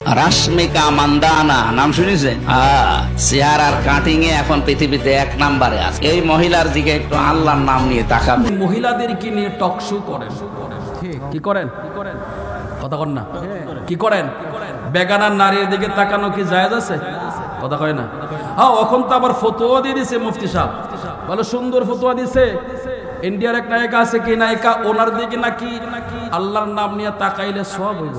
রাশমিকা মান্দানা নাম শুনেছেন? হ্যাঁ। চেহারার কাটিং এ এখন পৃথিবীতে এক নাম্বারে আছে। এই মহিলার দিকে একটু আল্লাহর নাম নিয়ে তাকাবে মহিলাদেরকে নিয়ে টক শো করেন। কি করেন? কথা কন না। কি করেন? বেগানার নারীর দিকে তাকানো কি জায়েজ আছে? কথা কয় না। হ্যাঁ এখন তো আবার ফতোয়া দিয়ে দিছে মুফতি সাহেব। ভালো সুন্দর ফতোয়া দিছে। ইন্ডিয়ার এক নায়িকা আছে কি নায়িকা? ওনার দিকে নাকি আল্লাহর নাম নিয়ে তাকাইলে সব হইব।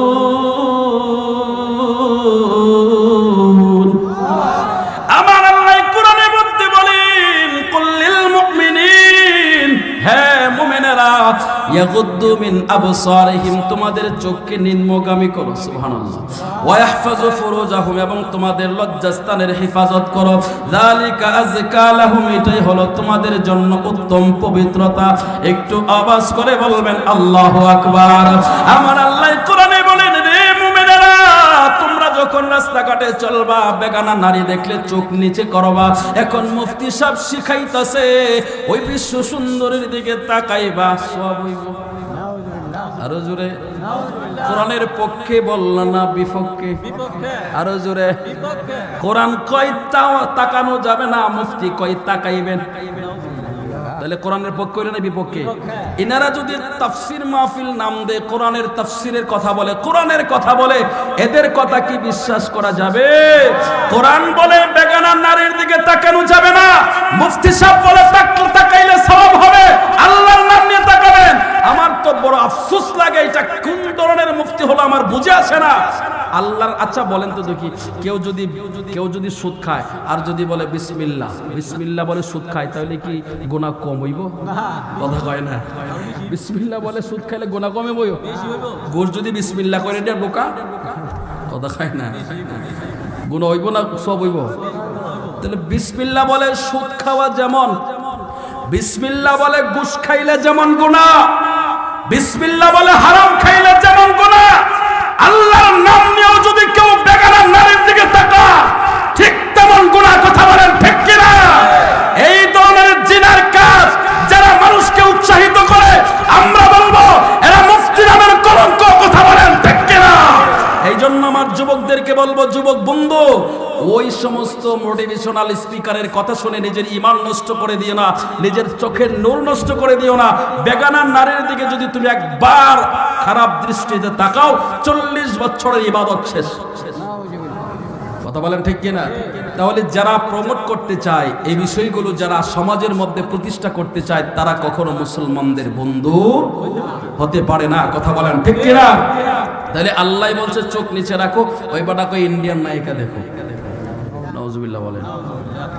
ইয়াগুদ্দু মিন তোমাদের চোখকে নিম্নগামী করো, সুবহানাল্লাহ। ওয়া ফুরুজাহুম, এবং তোমাদের লজ্জাস্থানের হেফাজত করো। যালিকা আযকা লাহুম, এটাই হলো তোমাদের জন্য উত্তম পবিত্রতা। একটু আওয়াজ করে বলবেন, আল্লাহু আকবার। আমার আল্লাহ কোরআনে যখন রাস্তাঘাটে চলবা, বেগানা নারী দেখলে চোখ নিচে করবা। এখন মুফতি সাহেব শিখাইতাছে, ওই বিশ্ব সুন্দরীর দিকে তাকাইবা, সব আরও জোরে। কোরআনের পক্ষে বলল না, বিপক্ষে? আরও জোরে। কোরআন তা- তাকানো যাবে না, মুফতি কই তাকাইবেন? তাহলে কোরআনের পক্ষ হইলে না বিপক্ষে? এনারা যদি তাফসির মাহফিল নাম দেয়, কোরআনের তাফসিরের কথা বলে, কোরআনের কথা বলে, এদের কথা কি বিশ্বাস করা যাবে? কোরআন বলে বেগানা নারীর দিকে তাকানো যাবে না। মুফতি সাহেব বলে তাকাইলে সওয়াব হবে আল্লাহর নাম নিয়ে তাকাবেন আমার তো বড় আফসোস লাগে এটা কোন ধরনের মুফতি হলো আমার বুঝে আসে না আল্লাহর আচ্ছা বলেন তো দেখি, কেউ যদি কেউ যদি সুদ খায় আর যদি বলে বিসমিল্লাহ বিসমিল্লাহ বলে সুদ খায়, তাহলে কি গোনা কম হইব? কথা কয় না। বিসমিল্লাহ বলে সুদ খাইলে গোনা কমে বইব গোর যদি বিসমিল্লাহ করে এটা বোকা? কথা খায় না। গুণ হইব না সব হইব? তাহলে বিসমিল্লাহ বলে সুদ খাওয়া যেমন, বিসমিল্লাহ বলে ঘুষ খাইলে যেমন গুণা বিসমিল্লাহ বলে হারাম খাইলে যেমন গুণা বলব, যুবক বন্ধু, ওই সমস্ত মোটিভেশনাল স্পিকারের কথা শুনে নিজের ইমান নষ্ট করে দিও না, নিজের চোখের নূর নষ্ট করে দিও না। বেগানার নারীর দিকে যদি তুমি একবার খারাপ দৃষ্টিতে তাকাও, চল্লিশ বছরের ইবাদত শেষ। কথা বলেন ঠিক কিনা? তাহলে যারা প্রমোট করতে চায়, এই বিষয়গুলো যারা সমাজের মধ্যে প্রতিষ্ঠা করতে চায়, তারা কখনো মুসলমানদের বন্ধু হতে পারে না। কথা বলেন ঠিক কিনা? তাহলে আল্লাহ বলছে চোখ নিচে রাখো। ওই বাটা কই ইন্ডিয়ান নায়িকা দেখো। নজবিল্লা বলেন।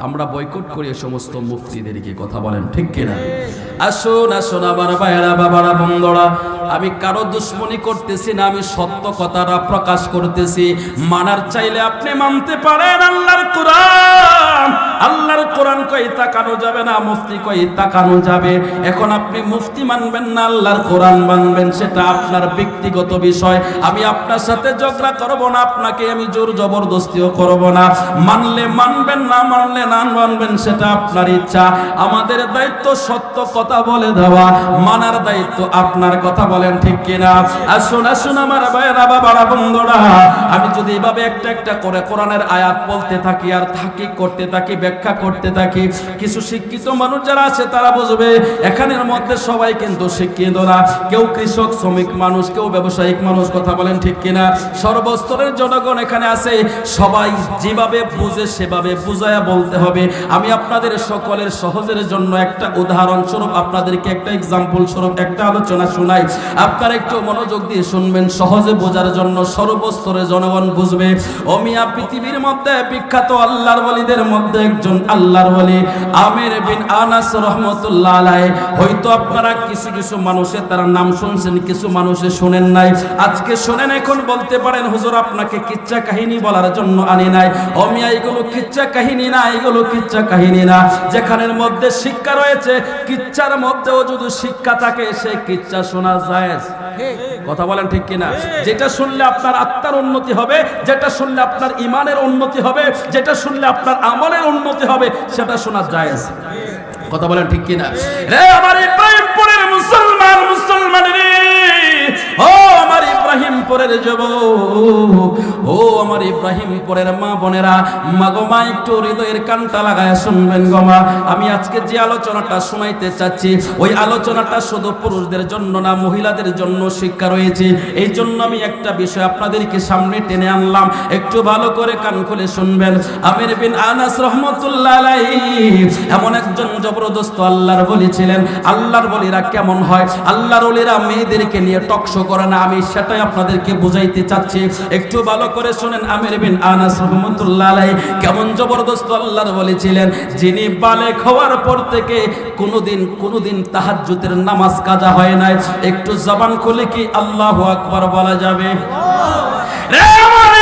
আমরা বয়কট করি সমস্ত মুফতিদেরকে কথা বলেন, ঠিক কিনা? আসুন আসুন আমার ভাইয়েরা, বাবারা, বন্ধরা, আমি কারও দুশ্মনী করতেছি না, আমি সত্য কথাটা প্রকাশ করতেছি। মানার চাইলে আপনি মানতে পারেন আল্লাহর কোরআন। আল্লাহর কোরআন কই তাকানো যাবে না, মুফতি কই তাকানো যাবে? এখন আপনি মুফতি মানবেন না, আল্লাহর কোরআন মানবেন, সেটা আপনার ব্যক্তিগত বিষয়। আমি আপনার সাথে ঝগড়া করব না, আপনাকে আমি জোর জবরদস্তিও করব না। মানলে মানবেন না, মানলে না মানবেন, সেটা আপনার ইচ্ছা। আমাদের দায়িত্ব সত্য কথা বলে দেওয়া। মানার দায়িত্ব আপনার কথা বলেন, ঠিক কিনা? আসুন আসুন আমার ভাইয়েরা, বাবারা, বন্ধুরা, আমি যদি এভাবে একটা একটা করে কোরআনের আয়াত বলতে থাকি আর থাকি করতে থাকি, ব্যাখ্যা করতে থাকি, কিছু শিক্ষিত মানুষ যারা আছে, তারা বুঝবে, এখানের মধ্যে সবাই কিন্তু শিক্ষিত না। কেউ কৃষক, শ্রমিক মানুষ, কেউ ব্যবসায়িক মানুষ, কথা বলেন, ঠিক কিনা? সর্বস্তরের জনগণ এখানে আছে। সবাই যেভাবে বুঝে, সেভাবে বুঝায়া বলতে হবে। আমি আপনাদের সকলের সহজের জন্য একটা উদাহরণ স্বরূপ আপনাদেরকে একটা এক্সাম্পল স্বরূপ, একটা আলোচনা শোনাই। আপনারা একটু মনোযোগ দিয়ে শুনবেন, সহজে বোঝার জন্য সর্বস্তরের জনগণ বুঝবে। অমিয়া পৃথিবীর মধ্যে বিখ্যাত আল্লাহর বলিদের মধ্যে একজন আল্লাহর বলি আমির বিন আনাস রহমতুল্লাহ আলাই হয়তো আপনারা কিছু কিছু মানুষের তারা নাম শুনছেন, কিছু মানুষে শুনেন নাই। আজকে শুনেন, এখন বলতে পারেন, হুজুর, আপনাকে কিচ্ছা কাহিনী বলার জন্য আনি নাই। অমিয়া এগুলো কিচ্ছা কাহিনী না এগুলো কিচ্ছা কাহিনী না। যেখানের মধ্যে শিক্ষা রয়েছে, কিচ্ছার মধ্যেও যদি শিক্ষা থাকে, সে কিচ্ছা শোনা যায়। কথা বলেন ঠিক কিনা? যেটা শুনলে আপনার আত্মার উন্নতি হবে, যেটা শুনলে আপনার ইমানের উন্নতি হবে, যেটা শুনলে আপনার আমলের উন্নতি হবে, সেটা শোনা যায়। কথা বলেন ঠিক কিনা? রে আমার ইব্রাহিমপুরের যুবক। ও আমার ইব্রাহিমপুরের মা বোনেরা মা গো মা, একটু হৃদয়ের কানটা লাগায় শুনবেন গো আমি আজকে যে আলোচনাটা শোনাইতে চাচ্ছি, ওই আলোচনাটা শুধু পুরুষদের জন্য না, মহিলাদের জন্য শিক্ষা রয়েছে। এই জন্য আমি একটা বিষয় আপনাদেরকে সামনে টেনে আনলাম। একটু ভালো করে কান খুলে শুনবেন। আমির বিন আনাস রহমতুল্লাহ এমন একজন জবরদস্ত আল্লাহর বলি ছিলেন। আল্লাহর বলিরা কেমন হয়? আল্লাহর বলিরা মেয়েদেরকে নিয়ে টকশো করে না। আমি সেটাই আপনাদেরকে বুঝাইতে চাচ্ছি। একটু ভালো করে শুনেন আমির বিন আনাস রহমতুল্লাহ আলাইহি কেমন জবরদস্ত আল্লাহর বলি ছিলেন। যিনি বালেক হওয়ার পর থেকে কোনোদিন কোনোদিন তাহাজ্জুদের নামাজ কাজা হয় নাই। একটু জবান খুলে কি আল্লাহু আকবার বলা যাবে? রে আমার!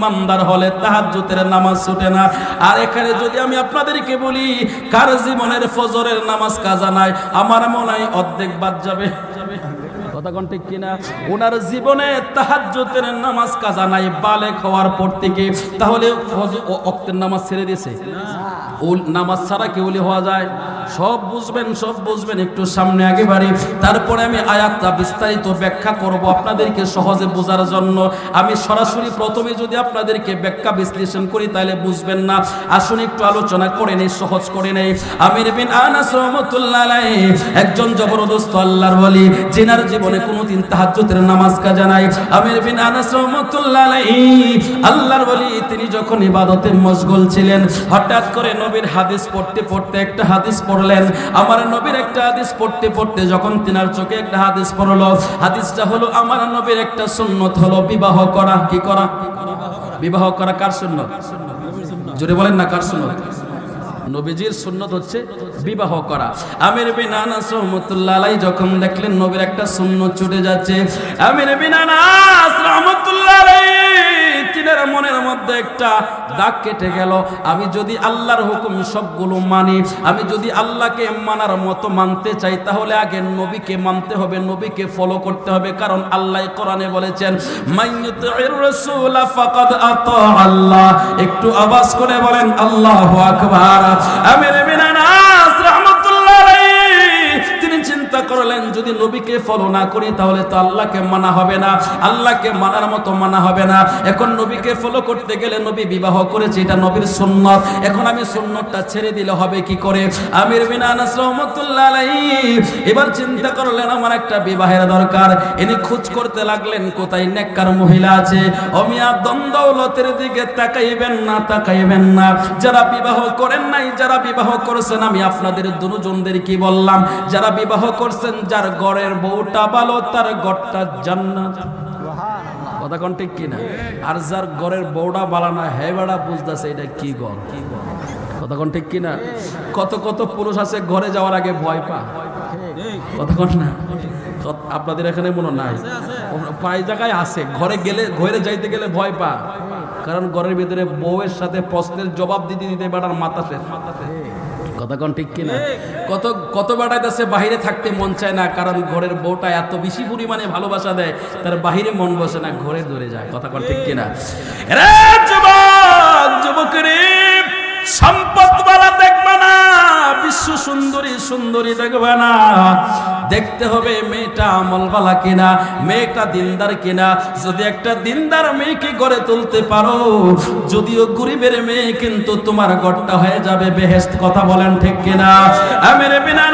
ইমানদার হলে তাহাজ্জুদের নামাজ ছুটে না। আর এখানে যদি আমি আপনাদেরকে বলি, কার জীবনের ফজরের নামাজ কাজা নাই? আমার মনে হয় অর্ধেক বাদ যাবে। ওনার জীবনে নামাজ কাজা নাই, বালেক হওয়ার পর থেকে। তাহলে অক্তের নামাজ ছেড়ে নামাজ ছাড়া কি হওয়া যায়? সব বুঝবেন সব বুঝবেন, একটু সামনে আগে বাড়ি। তারপরে আমি আয়াতটা বিস্তারিত ব্যাখ্যা করব আপনাদেরকে সহজে বোঝার জন্য। আমি সরাসরি প্রথমে যদি আপনাদেরকে ব্যাখ্যা বিশ্লেষণ করি, তাহলে বুঝবেন না। আসুন, একটু আলোচনা করে নেই, সহজ করে নেই। আমির বিন আনাস রহমতুল্লাহ একজন জবরদস্ত আল্লাহর ওলি জিনার জীবনে কোনোদিন তাহাজ্জুদের নামাজ কাজা নাই। আমির বিন আনাস রহমতুল্লাহ আল্লাহর ওলি তিনি যখন ইবাদতে মশগুল ছিলেন, হঠাৎ করে নবীর হাদিস পড়তে পড়তে একটা হাদিস পড়লেন। আমার নবীর একটা হাদিস পড়তে পড়তে যখন তিনার চোখে একটা হাদিস পড়ল, হাদিসটা হলো, আমার নবীর একটা সুন্নত হলো বিবাহ করা। কি করা? বিবাহ করা কার সুন্নত? জোরে বলেন না কার সুন্নত? নবীজির সুন্নত হচ্ছে বিবাহ করা। আমির বিন আনাস রহমতুল্লাহ যখন দেখলেন নবীর একটা সুন্নত ছুটে যাচ্ছে, আমির বিন আনাস রহমতুল্লাহ তিনের মনের মধ্যে একটা দাগ কেটে গেল। আমি যদি আল্লাহর হুকুম সবগুলো মানি, আমি যদি আল্লাহকে মানার মতো মানতে চাই, তাহলে আগে নবীকে মানতে হবে, নবীকে ফলো করতে হবে। কারণ আল্লাহ কোরআনে বলেছেন একটু আওয়াজ করে বলেন, আল্লাহু আকবার। আমির করলেন, যদি নবীকে ফলো না করি, তাহলে তো আল্লাহকে মানা হবে না। আল্লাহকে মানার মতো মানা হবে না। এখন নবীকে ফলো করতে গেলে নবী বিবাহ করেছে, এটা নবীর সুন্নত। এখন আমি সুন্নতটা ছেড়ে দিলে হবে কি করে? আমির বিন আনাস রাহমাতুল্লাহ এবার চিন্তা করলেন, আমার একটা বিবাহের দরকার। ইনি খোঁজ করতে লাগলেন, কোথায় নেককার মহিলা আছে? অমিয়া দ্বন্দ্বলতের দিকে তাকাইবেন না তাকাইবেন না। যারা বিবাহ করেন নাই, যারা বিবাহ করেছেন, আমি আপনাদের দুজনদের কি বললাম? যারা বিবাহ করছেন যার গড়ের বউটা ভালো, তার গড়টা জান্নাত। কথা কোন ঠিক কিনা? আর যার গড়ের বউটা বালা না, হে বেড়া বুঝতেছে এটা কি গড়? কথা কোন ঠিক কিনা? কত কত পুরুষ আছে ঘরে যাওয়ার আগে ভয় পা কথা কোন না? আপনাদের এখানে মনে নাই? প্রায় জায়গায় আছে। ঘরে গেলে ঘরে যাইতে গেলে ভয় পা কারণ ঘরের ভিতরে বউয়ের সাথে প্রশ্নের জবাব দিতে দিতে বেটার মাথা শেষ। কোন ঠিক কিনা? কত কত বেটাইতেছে, বাহিরে থাকতে মন চায় না, কারণ ঘরের বউটা এত বেশি পরিমাণে ভালোবাসা দেয়, তার বাহিরে মন বসে না, ঘরে ধরে যায়, কথা ঠিক কিনা? যুবক যুবক রে সম্পদ বালা দেখবে না বিশ্ব সুন্দরী সুন্দরী দেখবে না। দেখতে হবে মেয়েটা আমলবালা কিনা, মেয়েটা দিনদার কিনা। যদি একটা দিনদার মেয়েকে গড়ে তুলতে পারো, যদিও গরিবের মেয়ে, কিন্তু তোমার গড়টা হয়ে যাবে বেহেস্ত কথা বলেন ঠিক কিনা। আমির বিনা